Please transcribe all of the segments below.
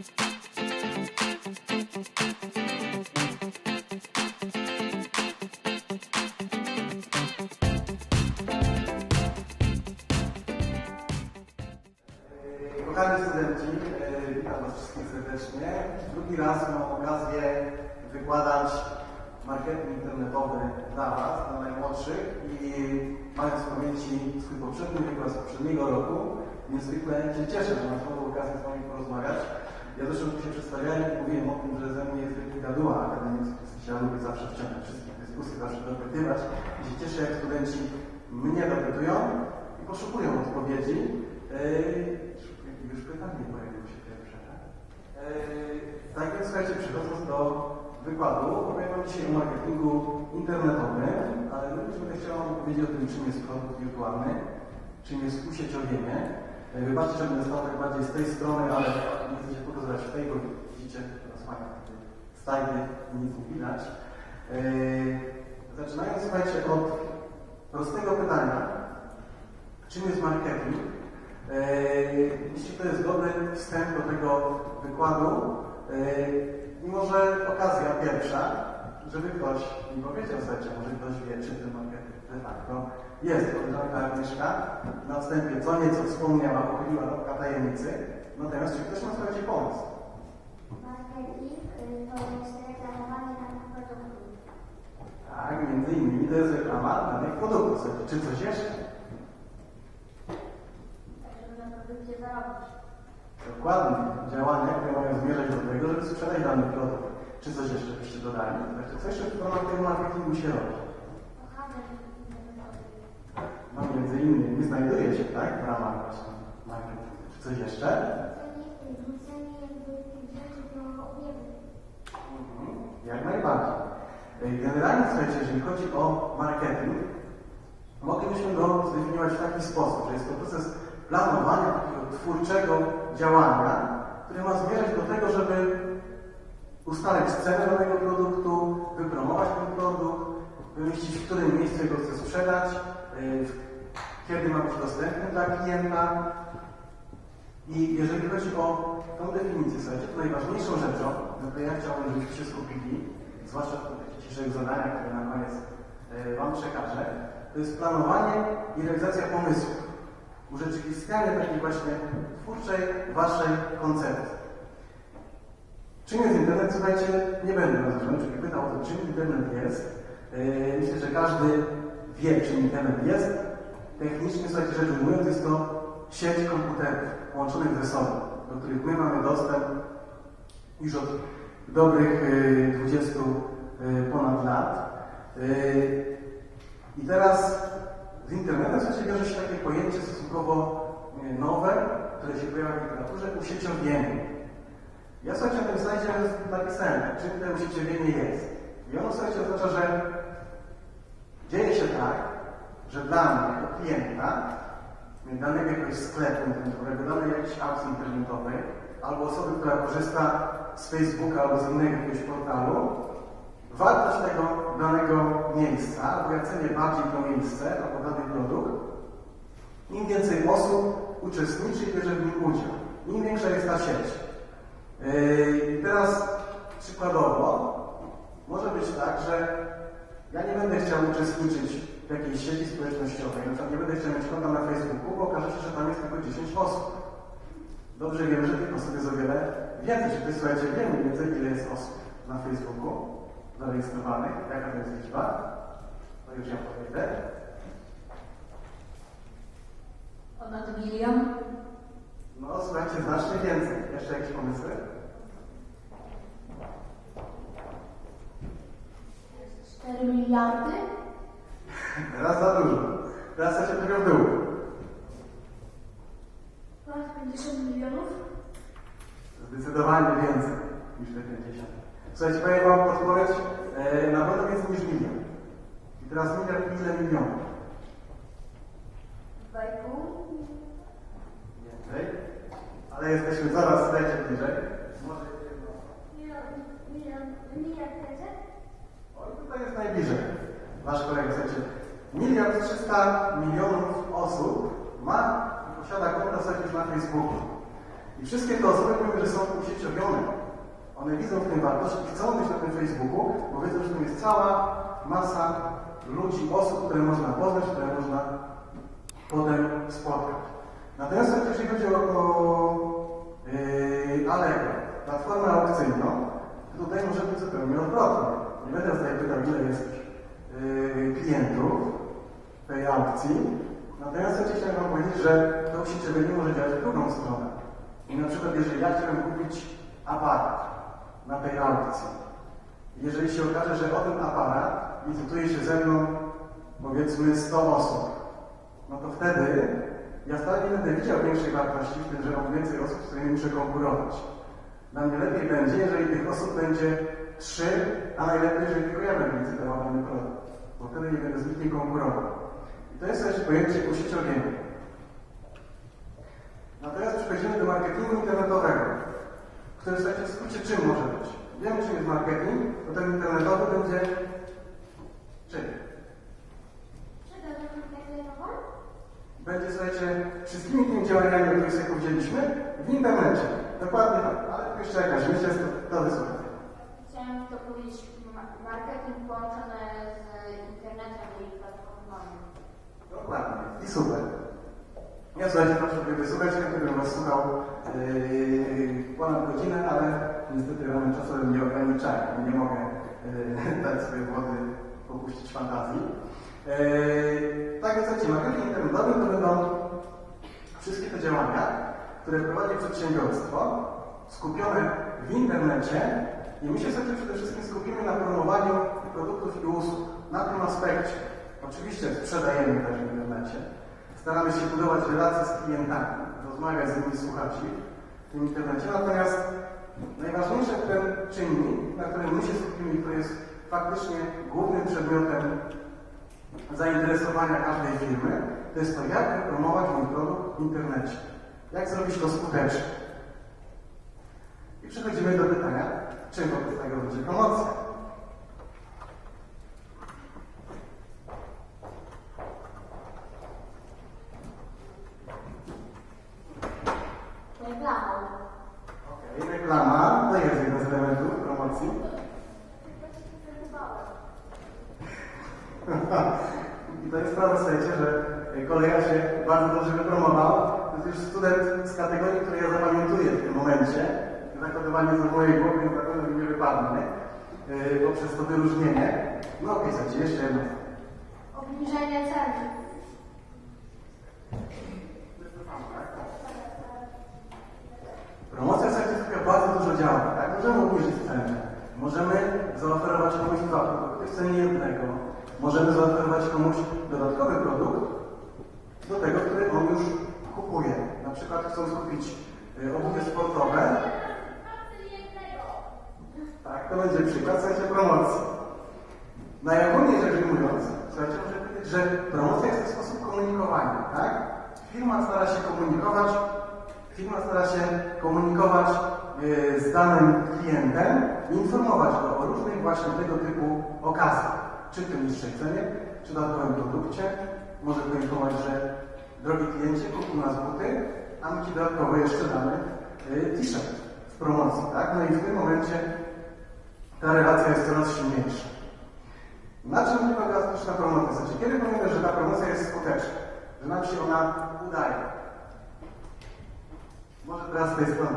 Kochani studenci, e, witam Was wszystkich serdecznie. Drugi raz mam okazję wykładać marketing internetowy dla Was, dla najmłodszych i mając w pamięci swój poprzedni wykład z poprzedniego roku, niezwykle się cieszę, że mam okazję z Wami porozmawiać. Ja zresztą tu się przedstawiałem mówiłem o tym, że ze mnie jest wielki gaduła akademicki, ja lubię zawsze wciągać wszystkich dyskusji, zawsze dopytywać i się cieszę, jak studenci mnie dopytują i poszukują odpowiedzi. Yy, Jakiegoś pytanie pojawiło się pierwsze. tak? Yy, Tak więc słuchajcie, przechodząc do wykładu, opowiem Wam dzisiaj o marketingu internetowym, ale również będę chciał powiedzieć o tym, czym jest produkt wirtualny, czym jest usieciowienie. Wybaczcie, że będę stał tak bardziej z tej strony, ale nie chcę się pokazać w tej, bo widzicie, teraz mają slajdy i nic nie widać. Yy, Zaczynając, słuchajcie, od prostego pytania, czym jest marketing? Jeśli to jest dobry wstęp do tego wykładu, yy, i może okazja pierwsza, żeby ktoś mi powiedział, słuchajcie, może ktoś wie, czym ten marketing de facto jest. Koleżanka Agnieszka na wstępie co nieco wspomniała, pochyliła rąbka tajemnicy, natomiast czy ktoś ma, słuchajcie, pomysł? Marketing y, to jest reklamowanie danych produktów. Tak, między innymi to jest reklama danych produktów. Czy coś jeszcze? Tak, żeby na produkcie zarobić. Dokładnie. Działania, które mają zmierzać do tego, żeby sprzedać dany produkt. Czy coś jeszcze byście dodali? Znaczy, co jeszcze w ramach tego marketingu się robi? Handel. No między innymi znajduje się, tak, w ramach właśnie marketingu. Czy coś jeszcze? Mhm. Jak najbardziej. Ej, Generalnie, słuchajcie, jeżeli chodzi o marketing, moglibyśmy go zdefiniować w taki sposób, że jest to proces planowania takiego twórczego działania, które ma zmierzać do tego, żeby ustalić cenę danego produktu, wypromować ten produkt, wymyślić, w którym miejscu go chce sprzedać, kiedy ma być dostępny dla klienta. I jeżeli chodzi o tą definicję, słuchajcie, to najważniejszą rzeczą, na której ja chciałbym, żebyście się skupili, zwłaszcza w tych dzisiejszych zadaniach, które na koniec e, Wam przekażę, to jest planowanie i realizacja pomysłów. Urzeczywistnianie takiej właśnie twórczej Waszej koncepcji. Czym jest internet? Słuchajcie, nie będę Was zarządził, pytał o to, czym internet jest. E, Myślę, że każdy wie, czym internet jest. Technicznie, słuchajcie, rzecz ujmując, jest to sieć komputerów połączonych ze sobą, do których my mamy dostęp już od dobrych y, 20 y, ponad lat. Y, I teraz z internetem słuchajcie, wiąże się takie pojęcie stosunkowo y, nowe, które się pojawia w literaturze, usieciowienie. Ja słuchajcie, na tym slajdzie napisałem, czym to usieciowienie jest. I ono słuchajcie oznacza, że dzieje się tak, że dla mnie, jako klienta, danego jakiegoś sklepu internetowego, danej jakiejś aukcji internetowej, albo osoby, która korzysta z Facebooka albo z innego jakiegoś portalu, wartość tego danego miejsca, albo ja cenię bardziej to miejsce albo dany produkt, im więcej osób uczestniczy i bierze w nim udział, im większa jest ta sieć. Yy, I teraz przykładowo może być tak, że ja nie będę chciał uczestniczyć w jakiejś sieci społecznościowej, na przykład nie będę chciał mieć konta na Facebooku, bo okaże się, że tam jest tylko 10 osób. Dobrze wiemy, że tych osób jest o wiele więcej. Czy wy słuchajcie, wiemy więcej, ile jest osób na Facebooku zarejestrowanych, jaka to jest liczba? To już ja podejdę. Ponad milion? No słuchajcie, znacznie więcej. Jeszcze jakieś pomysły? Cztery miliardy? Teraz za dużo. Teraz chcecie tego w dół. Ponad 50 milionów? Zdecydowanie więcej niż te 50. Słuchajcie, powiem Wam odpowiedź e, na pewno więcej niż milion. I teraz miliard ile milionów? Dwa i pół? Więcej. Ale jesteśmy coraz, słuchajcie, bliżej. Może. Milion, milion, miliard razy? Ale tutaj jest najbliżej. Nasz kolejny sensie. Miliard trzysta milionów osób ma i posiada konta serwis na Facebooku. I wszystkie te osoby, mimo że są usieciowione, one widzą w tym wartość i chcą być na tym Facebooku, bo wiedzą, że tam jest cała masa ludzi, osób, które można poznać, które można potem spotkać. Natomiast jeśli chodzi o, o yy, Allegro, platformę aukcyjną, tutaj może być zupełnie odwrotnie. Nie będę tutaj pytał, ile jest yy, klientów tej aukcji, natomiast ja chciałem Wam powiedzieć, że to usieczenie może działać w drugą stronę. I na przykład, jeżeli ja chciałem kupić aparat na tej aukcji, jeżeli się okaże, że o ten aparat licytuje się ze mną powiedzmy 100 osób, no to wtedy ja wcale nie będę widział większej wartości w tym, że mam więcej osób, z którymi muszę konkurować. Dla mnie lepiej będzie, jeżeli tych osób będzie 3, a najlepiej, jeżeli tylko ja będę licytował dany produkt, bo wtedy nie będę z nikim konkurował. I to jest też pojęcie usieciowienia. Natomiast przechodzimy do marketingu internetowego, który w takim skrócie czym może być? Wiemy, czym jest marketing, to ten internetowy będzie czym? Będzie, słuchajcie, wszystkimi tymi działaniami, o których sobie powiedzieliśmy, w internecie. Dokładnie tak, ale jeszcze jakaś myśl jest to, to wysłuchać. Chciałam to powiedzieć ma- marketing połączony z internetem i platformami. Dokładnie. I super. Ja słuchajcie, proszę sobie wysłuchać, ja bym was słuchał yy, ponad godzinę, ale niestety ramy czasowe mnie ograniczają. Nie mogę yy, dać sobie wody popuścić fantazji. Yy, tak więc słuchajcie, marketing internetowy to będą wszystkie te działania, które prowadzi przedsiębiorstwo, skupione w internecie i my się sobie przede wszystkim skupimy na promowaniu produktów i usług, na tym aspekcie. Oczywiście sprzedajemy też w internecie. Staramy się budować relacje z klientami, rozmawiać z nimi, słuchać ich w tym internecie. Natomiast najważniejszy ten czynnik, na którym my się skupimy, który jest faktycznie głównym przedmiotem zainteresowania każdej firmy, to jest to, jak promować mój produkt w internecie. Jak zrobić to skutecznie. I przechodzimy do pytania, czym wobec tego będzie promocja. Reklamą. Okej, reklama to jest jeden z elementów promocji. I to jest sprawa, słuchajcie, że kolega się bardzo dobrze wypromował. To jest już student z kategorii, której ja zapamiętuję w tym momencie. Zakodowanie z mojej głowy na pewno mi nie wypadnie yy, poprzez to wyróżnienie. No okej, słuchajcie, jeszcze jedno. Obniżenie ceny. Promocja słuchajcie, skupia bardzo dużo działań, tak? Możemy obniżyć cenę, możemy zaoferować komuś dwa produkty w cenie jednego, możemy zaoferować komuś dodatkowy produkt do tego, który on już kupuje. Na przykład chcąc kupić y, obuwie sportowe, tak, to będzie przykład, słuchajcie, promocji. Najogólniej rzecz ujmując, słuchajcie, muszę powiedzieć, że promocja jest to sposób komunikowania, tak? Firma stara się komunikować, firma stara się komunikować e, z danym klientem i informować go o różnych właśnie tego typu okazjach. Czy tym niższej cenie, czy dodatkowym produkcie. Może poinformować, że drogi kliencie, kup u nas buty, a my Ci dodatkowo jeszcze damy e, t-shirt w promocji, tak? No i w tym momencie ta relacja jest coraz silniejsza. Na czym polega skuteczna promocja? Znaczy, kiedy powiemy, że ta promocja jest skuteczna? Że nam się ona udaje? Może teraz z tej strony,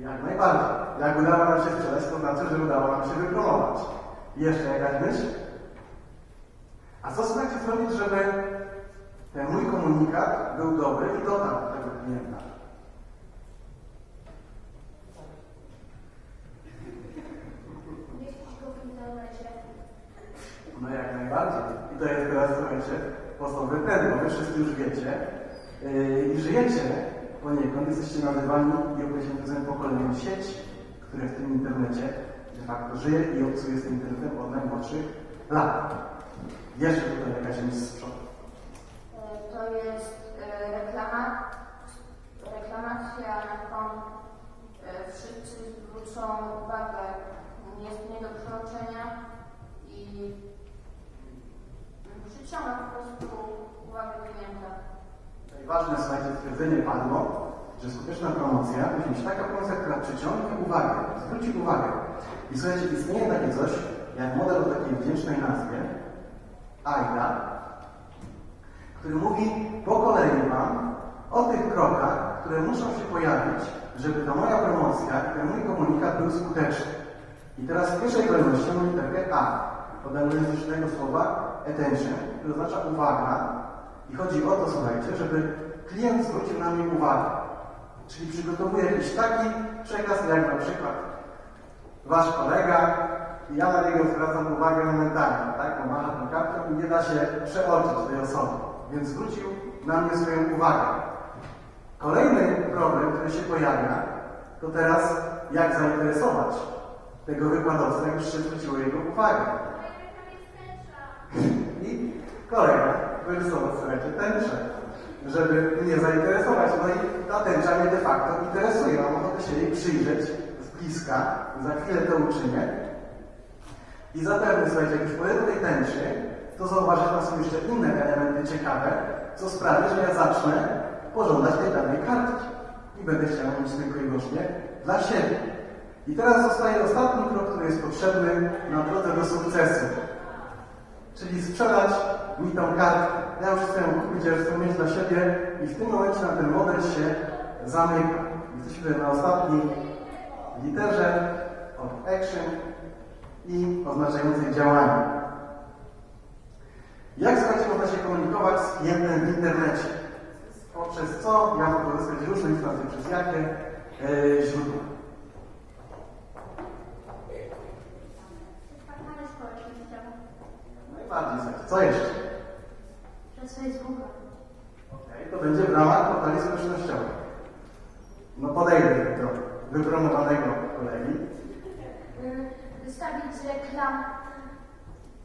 Jak najbardziej. Jak udało nam się sprzedać, to znaczy, że udało nam się wypromować. Jeszcze jakaś myśl? A co słuchajcie zrobić, żeby ten mój komunikat był dobry i dotarł do tego klienta? No jak najbardziej. I to jest teraz, słuchajcie, podstawowy trend, bo wy wszyscy już wiecie yy, i żyjecie poniekąd, jesteście nazywani i określeni tym pokoleniem sieci, które w tym internecie de facto żyje i obcuje z tym internetem od najmłodszych lat. Jeszcze tutaj jakaś myśl z przodu. E, To jest e, reklama, reklamacja, na którą e, wszyscy zwrócą uwagę. Jest nie do przeoczenia i mm, przyciąga po prostu uwagę klienta. Tutaj ważne, słuchajcie, stwierdzenie padło, że skuteczna promocja musi być taka promocja, która przyciągnie uwagę, zwróci uwagę. I słuchajcie, istnieje takie coś, jak model o takiej wdzięcznej nazwie, AIDA, który mówi po kolei Wam o tych krokach, które muszą się pojawić, żeby ta moja promocja i ten mój komunikat był skuteczny. I teraz w pierwszej kolejności mam literkę A, od anglojęzycznego słowa attention, które oznacza uwaga. I chodzi o to, słuchajcie, żeby klient zwrócił na mnie uwagę. Czyli przygotowuje jakiś taki przekaz, jak na przykład wasz kolega i ja na niego zwracam uwagę momentalnie, tak? Bo macha tą kartką i nie da się przeoczyć tej osoby. Więc zwrócił na mnie swoją uwagę. Kolejny problem, który się pojawia, to teraz jak zainteresować tego wykładowcę, jak już się zwróciło jego uwagę. I kolega wyrysował słuchajcie tęczę, żeby mnie zainteresować. No i ta tęcza mnie de facto interesuje. Mam ochotę się jej przyjrzeć z bliska. Za chwilę to uczynię. I zapewne, słuchajcie, jak już do tej tęczy, to zauważyć tam są jeszcze inne elementy ciekawe, co sprawi, że ja zacznę pożądać tej danej kartki. I będę chciał mieć tylko i wyłącznie dla siebie. I teraz zostaje ostatni krok, który jest potrzebny na drodze do sukcesu. Czyli sprzedać mi tą kartkę. Ja już chcę ją kupić, ja chcę mieć dla siebie i w tym momencie na ten model się zamyka. Jesteśmy na ostatniej literze od action i oznaczającej działanie. Jak słuchajcie, można się komunikować z klientem w internecie? Poprzez co? Ja mogę pozyskać różne informacje, przez jakie e, źródła. Portale społecznościowe. Co jeszcze? Przez Facebooka. Okej, to będzie w ramach portali społecznościowych. No podejdę do wypromowanego kolegi. Y, Wystawić reklam.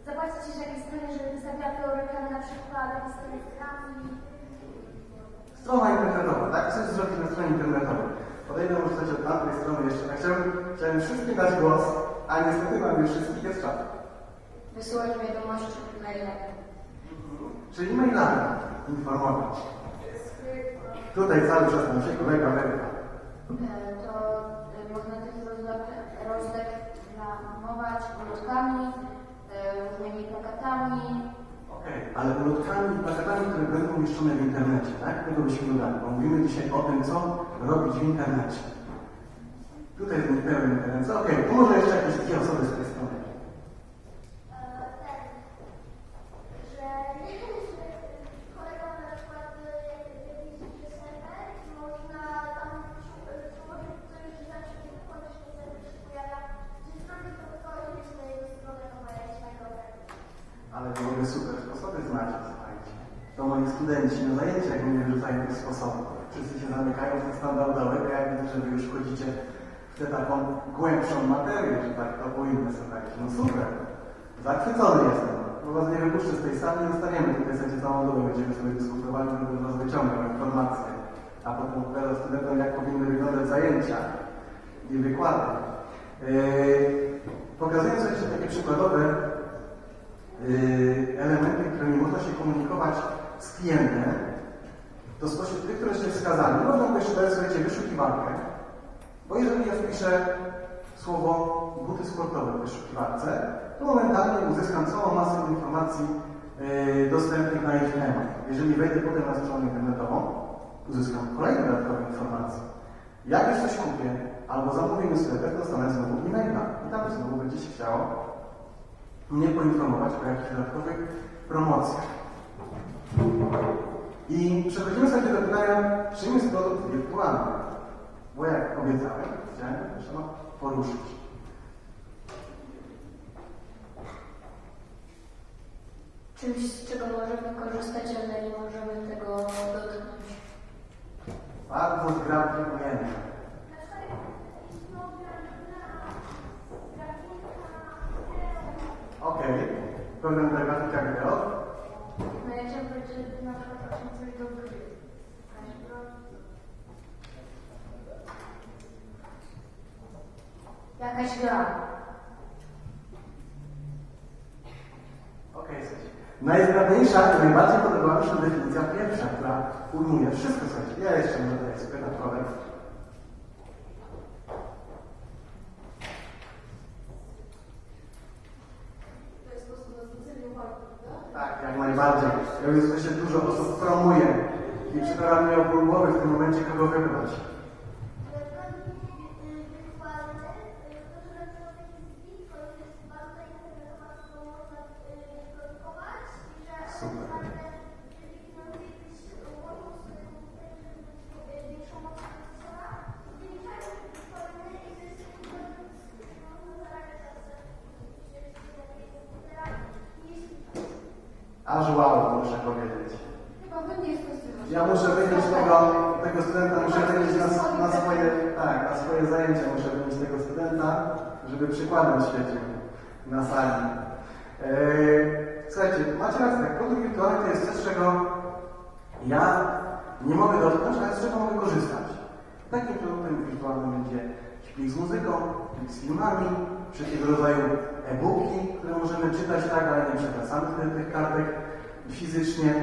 Zapłacić ci jakieś stronie, żeby wystawiła tę reklamę na przykład na Instagramie. Strona internetowa, tak? Co jest zrobić na stronie internetowej? Podejdę może coś od tamtej strony jeszcze. Tak chciałem, chciałem wszystkim dać głos, a niestety mam już wszystkich jest czas. Wysyłać wiadomości mailem. Czyli mailami informować. Tutaj cały czas nam się kolega Ameryka. E, To e, można też rozdek- rozreklamować ulotkami, e, różnymi plakatami. Okej, ale ulotkami i plakatami, które będą umieszczone w internecie, tak? Tego byśmy dodali, bo mówimy dzisiaj o tym, co robić w internecie. Tutaj zniknęły internet. Okej, tu może jeszcze jakieś dwie osoby z tej strony. że kolega na przykład jakiś piosenkę i można tam tworzyć coś, że zawsze kiedy wchodzisz na serwer się pojawia, że zrobić to tylko i mieć na jego stronę, to ma jakiś nagrodę. Ale to mogę super sposoby znać, słuchajcie. To moi studenci na zajęciach mnie wyrzucają tych sposobów. Wszyscy się zamykają w tych standardowych, a ja widzę, że wy już wchodzicie w tę taką głębszą materię, że tak to ujmę, słuchajcie. No super. Zachwycony jestem. Bo was nie wypuszczę z tej sali, zostaniemy tutaj sobie całą dobę, będziemy sobie dyskutowali, będę was wyciągał informacje. A potem opowiadał studentom, jak powinny wyglądać zajęcia i wykłady. Yy, pokazując jeszcze takie przykładowe yy, elementy, którymi można się komunikować z klientem, to spośród tych, które się wskazali, można jeszcze dać, słuchajcie, wyszukiwarkę, bo jeżeli ja wpiszę słowo buty sportowe w wyszukiwarce, to momentalnie uzyskam całą masę informacji yy, dostępnych na ich temat. Jeżeli wejdę potem na stronę internetową, uzyskam kolejne dodatkowe informacje. Jak już coś kupię, albo zamówimy sklepek, dostanę znowu e-maila i tam znowu będzie się chciało mnie poinformować o jakichś dodatkowych promocjach. I przechodzimy sobie do pytania, czym jest produkt wirtualny? Bo jak obiecałem, chciałem też no, poruszyć. Czymś, z czego możemy korzystać, ale nie możemy tego dotknąć. Bardzo zgrabnie ujęte. Okej, pełna grafika wideo. No ja chciałam powiedzieć, że na przykład coś do gry. Jakaś gra. Okej, okay, słuchajcie. Najzgrabniejsza i najbardziej podobała mi się definicja pierwsza, która ujmuje wszystko, słuchajcie. Ja jeszcze może daję sobie na koniec. Tak, jak najbardziej. Ja widzę, że dużo osób promuje i przetarami o głowy w tym momencie, kogo wybrać. Tego studenta, żeby przykładem świecił na sali. Eee, słuchajcie, macie rację, tak, produkt wirtualny to jest coś, czego ja nie mogę dotknąć, ale z czego mogę korzystać. Takim produktem wirtualnym będzie plik z muzyką, plik z filmami, wszelkiego rodzaju e-booki, które możemy czytać tak, ale nie przepracamy wtedy tych kartek fizycznie.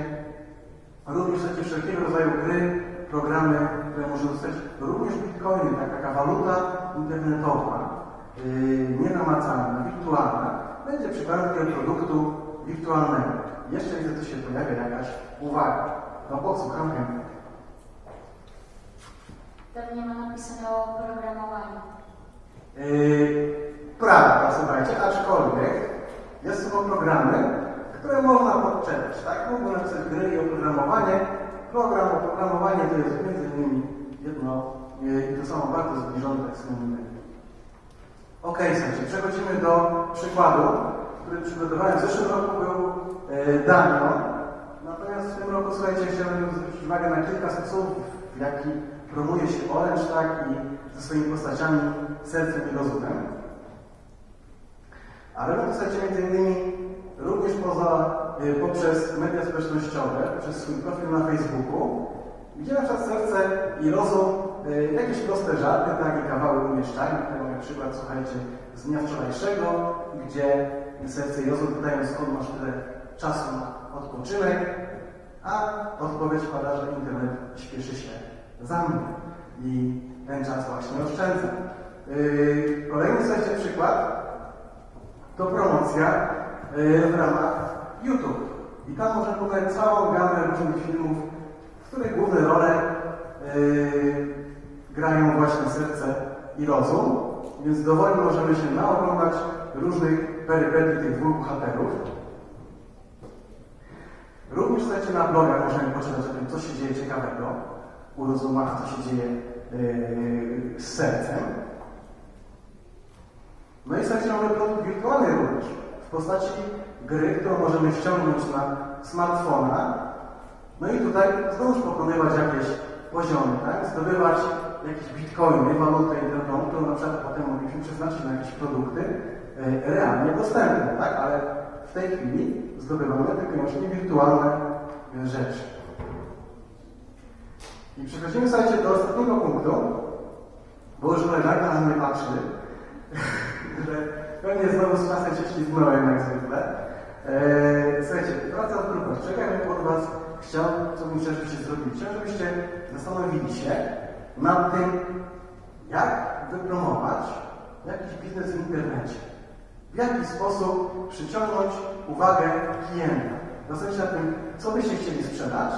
Również takie wszelkiego rodzaju gry, programy, które można dostać. Również bitcoiny, tak, taka waluta internetowa, yy, nienamacalna, wirtualna, będzie przykładem takiego produktu wirtualnego. Jeszcze widzę, tu się pojawia jakaś uwaga. No podsłucham chętnie. Tam nie ma napisane o programowaniu. Yy, prawda, słuchajcie, aczkolwiek jest są programy, które można podczepić, tak? Można napisać gry i oprogramowanie. Program, oprogramowanie to jest między innymi jedno i to samo bardzo zbliżone z innymi. Ok, słuchajcie, przechodzimy do przykładu, który przygotowałem w zeszłym roku był yy, Danią. Natomiast w tym roku, słuchajcie, chciałbym zwrócić uwagę na kilka sposobów, w jaki promuje się Orange, tak, i ze swoimi postaciami sercem i rozumem. A robią to, słuchajcie, między innymi również poza, y, poprzez media społecznościowe, przez swój profil na Facebooku, gdzie na przykład serce i rozum jakieś proste żarty, tak, i kawały umieszczają. Tutaj mamy przykład, słuchajcie, z dnia wczorajszego, gdzie serce i rozum pytają, skąd masz tyle czasu na odpoczynek, a odpowiedź pada, że internet śpieszy się za mną i ten czas właśnie oszczędza. Yy, kolejny słuchajcie przykład to promocja yy, w ramach YouTube. I tam można poznać całą gamę różnych filmów, w których główne role grają właśnie serce i rozum, więc dowolnie możemy się naoglądać różnych perypetii tych dwóch bohaterów. Również słuchajcie, na blogach możemy poczytać o tym, co się dzieje ciekawego u rozuma, a co się dzieje yy, z sercem. No i słuchajcie, mamy produkt wirtualny również w postaci gry, którą możemy ściągnąć na smartfona. No i tutaj znowuż pokonywać jakieś poziomy, tak? Zdobywać jakieś bitcoiny, walutę internetową, którą na przykład potem mogliśmy przeznaczyć na jakieś produkty yy, realnie dostępne, tak? Ale w tej chwili zdobywamy tylko wyłącznie wirtualne yy, rzeczy. I przechodzimy, słuchajcie, do ostatniego punktu, bo już koleżanka na mnie patrzy, że pewnie znowu z czasem się ślizgnąłem jak zwykle. Eee, słuchajcie, praca w grupach. Czekam od Was, chciałbym, co bym chciał, żebyście zrobili. Chciałbym, żebyście zastanowili się nad tym, jak wypromować jakiś biznes w internecie. W jaki sposób przyciągnąć uwagę klienta. Zastanawiać się nad tym, co byście chcieli sprzedać,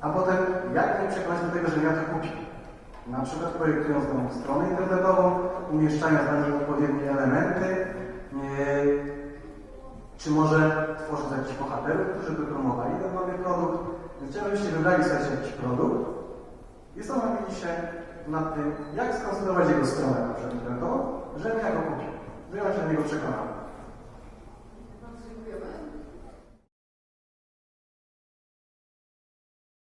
a potem jak mnie przekonać do tego, że ja to kupię. Na przykład projektując nową stronę internetową, umieszczając na niej odpowiednie elementy, yy, czy może tworząc jakichś bohaterów, którzy by promowali nowy produkt. Chciałbym, żebyście wybrali sobie jakiś produkt i zastanowili się nad tym, jak skonstruować jego stronę na przykład żebym ja go kupił, żebym ja się do niego przekonał.